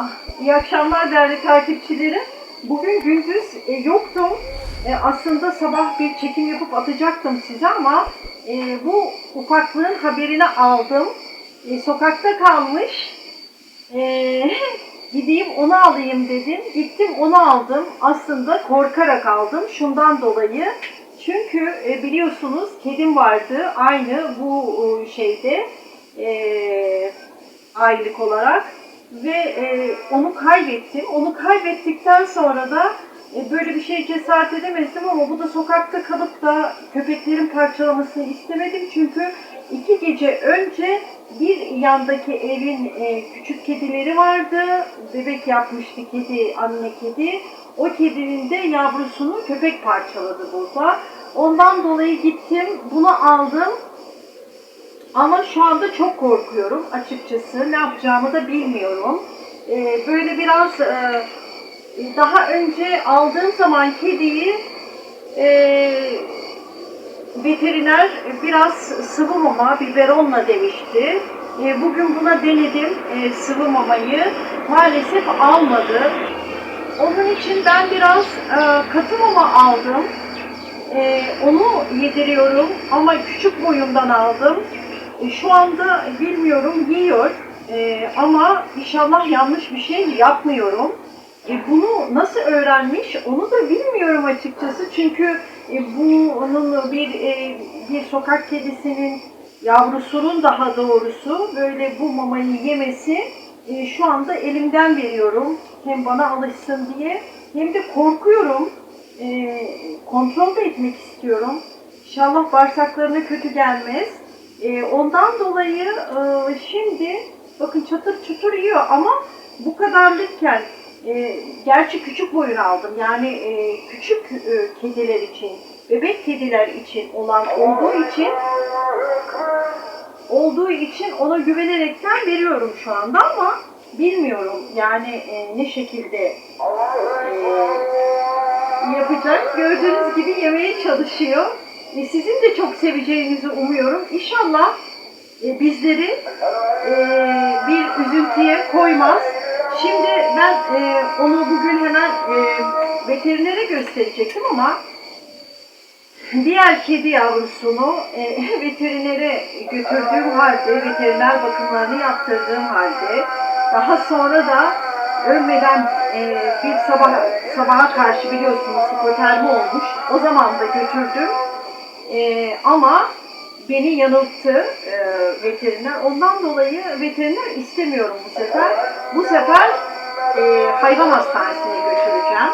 Ah, iyi akşamlar değerli takipçilerim. Bugün gündüz e, yoktum. E, aslında sabah bir çekim yapıp atacaktım size ama e, bu ufaklığın haberini aldım. E, sokakta kalmış. E, gideyim onu alayım dedim. Gittim onu aldım. Aslında korkarak aldım. Şundan dolayı. Çünkü e, biliyorsunuz kedim vardı. Aynı bu e, şeyde. E, aylık olarak ve e, onu kaybettim. Onu kaybettikten sonra da e, böyle bir şey cesaret edemezdim ama bu da sokakta kalıp da köpeklerin parçalamasını istemedim çünkü iki gece önce bir yandaki evin e, küçük kedileri vardı. Bebek yapmıştı kedi, anne kedi. O kedinin de yavrusunu köpek parçaladı burada. Ondan dolayı gittim, bunu aldım. Ama şu anda çok korkuyorum açıkçası. Ne yapacağımı da bilmiyorum. Ee, böyle biraz e, daha önce aldığım zaman kediyi e, veteriner biraz sıvı mama, biberonla demişti. E, bugün buna denedim e, sıvı mamayı. Maalesef almadı. Onun için ben biraz e, katı mama aldım. E, onu yediriyorum ama küçük boyundan aldım. E, Şu anda bilmiyorum yiyor E, ama inşallah yanlış bir şey yapmıyorum. E, bunu nasıl öğrenmiş onu da bilmiyorum açıkçası çünkü e, bunun bir e, bir sokak kedisinin yavrusunun daha doğrusu böyle bu mamayı yemesi e, şu anda elimden veriyorum hem bana alışsın diye hem de korkuyorum e, kontrol de etmek istiyorum. İnşallah bağırsaklarına kötü gelmez. E, ondan dolayı e, şimdi bakın çatır çutur yiyor ama bu kadarlıkken e, gerçi küçük boyun aldım yani e, küçük e, kediler için bebek kediler için olan olduğu için olduğu için ona güvenerekten veriyorum şu anda ama bilmiyorum yani e, ne şekilde e, yapacak. Gördüğünüz gibi yemeye çalışıyor. E, sizin de çok seveceğinizi umuyorum. İnşallah e, bizleri e, bir üzüntüye koymaz. Şimdi ben e, onu bugün hemen e, veterinere gösterecektim ama diğer kedi yavrusunu e, veterinere götürdüğüm halde, veteriner bakımlarını yaptırdığım halde daha sonra da ölmeden e, bir sabah sabaha karşı biliyorsunuz hipotermi olmuş. O zaman da götürdüm. E, ama beni yanılttı e, veteriner. Ondan dolayı veteriner istemiyorum bu sefer. Bu sefer e, hayvan hastanesine götüreceğim.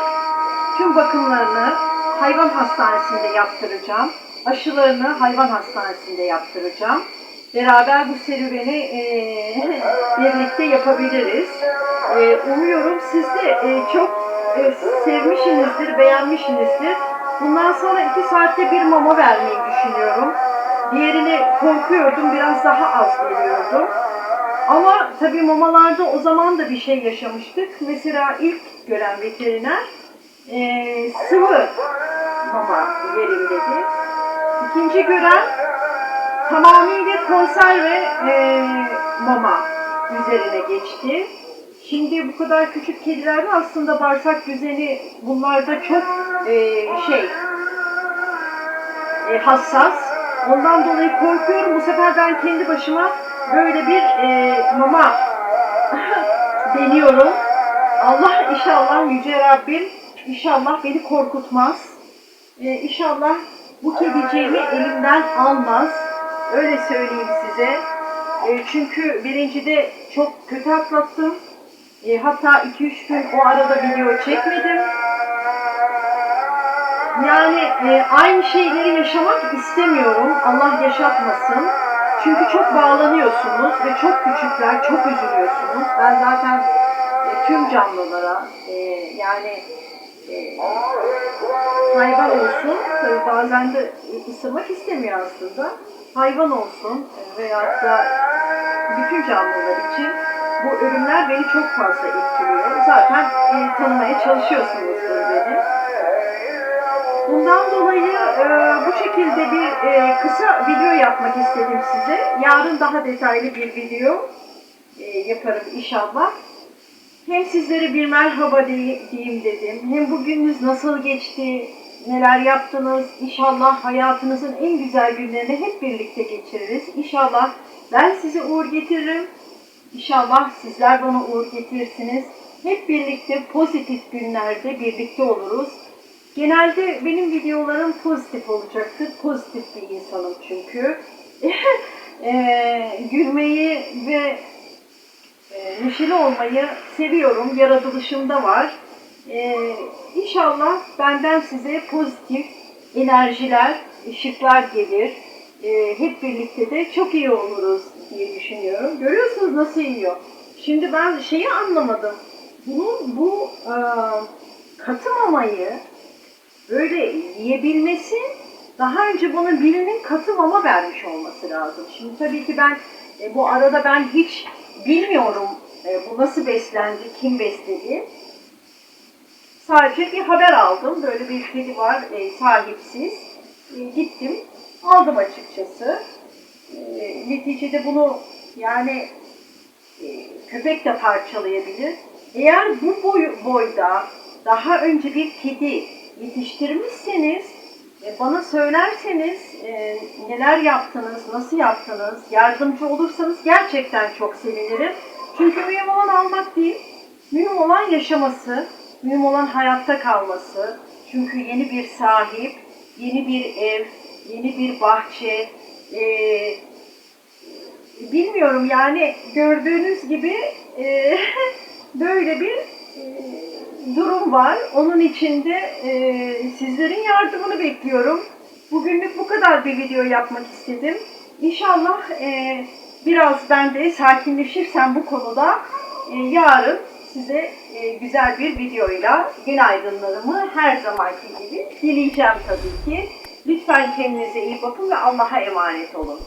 Tüm bakımlarını hayvan hastanesinde yaptıracağım. Aşılarını hayvan hastanesinde yaptıracağım. Beraber bu serüveni e, birlikte yapabiliriz. E, umuyorum siz de e, çok e, sevmişsinizdir, beğenmişsinizdir. Bundan sonra iki saatte bir mama vermeyi düşünüyorum. Diğerini korkuyordum, biraz daha az veriyordum. Ama tabii mamalarda o zaman da bir şey yaşamıştık. Mesela ilk gören veteriner e, sıvı mama verin dedi. İkinci gören tamamıyla konserve e, mama üzerine geçti. Şimdi bu kadar küçük kedilerde aslında bağırsak düzeni bunlarda çok e, şey e, hassas. Ondan dolayı korkuyorum. Bu sefer ben kendi başıma böyle bir e, mama deniyorum. Allah inşallah Yüce Rabbim inşallah beni korkutmaz. E, inşallah bu kediciğimi elimden almaz. Öyle söyleyeyim size. E, çünkü birincide çok kötü atlattım. E, hatta 2-3 gün o arada video çekmedim. Yani e, aynı şeyleri yaşamak istemiyorum. Allah yaşatmasın. Çünkü çok bağlanıyorsunuz ve çok küçükler, çok üzülüyorsunuz. Ben zaten e, tüm canlılara e, yani e, hayvan olsun, tabii bazen de ısırmak istemiyor aslında. Hayvan olsun e, veyahut da bütün canlılar için bu ölümler beni çok fazla etkiliyor. Zaten e, tanımaya çalışıyorsunuzdur beni. Bundan dolayı e, bu şekilde bir e, kısa video yapmak istedim size. Yarın daha detaylı bir video e, yaparım inşallah. hem sizlere bir merhaba diye- diyeyim dedim. Hem bugününüz nasıl geçti, neler yaptınız. İnşallah hayatınızın en güzel günlerini hep birlikte geçiririz. İnşallah ben size uğur getiririm. İnşallah sizler bana uğur getirirsiniz. Hep birlikte pozitif günlerde birlikte oluruz. Genelde benim videolarım pozitif olacaktır. Pozitif bir insanım çünkü. Eee, gülmeyi ve e, neşeli olmayı seviyorum. Yaratılışımda var. E, inşallah benden size pozitif enerjiler, ışıklar gelir. E, hep birlikte de çok iyi oluruz diye düşünüyorum. Görüyorsunuz nasıl yiyor. Şimdi ben şeyi anlamadım. Bunun bu e, katı mamayı böyle yiyebilmesi daha önce bana birinin katı mama vermiş olması lazım. Şimdi tabii ki ben e, bu arada ben hiç bilmiyorum e, bu nasıl beslendi, kim besledi. Sadece bir haber aldım. Böyle bir kedi var e, sahipsiz. E, gittim aldım açıkçası. E, neticede bunu yani e, köpek de parçalayabilir. Eğer bu boy, boyda daha önce bir kedi yetiştirmişseniz e, bana söylerseniz e, neler yaptınız, nasıl yaptınız, yardımcı olursanız gerçekten çok sevinirim. Çünkü mühim olan almak değil, mühim olan yaşaması, mühim olan hayatta kalması. Çünkü yeni bir sahip, yeni bir ev, yeni bir bahçe, e, bilmiyorum yani gördüğünüz gibi e, böyle bir e, durum var. Onun içinde e, sizlerin yardımını bekliyorum. Bugünlük bu kadar bir video yapmak istedim. İnşallah e, biraz ben de sakinleşirsem bu konuda e, yarın size e, güzel bir videoyla günaydınlarımı her zamanki gibi dileyeceğim tabii ki. Lütfen kendinize iyi bakın ve Allah'a emanet olun.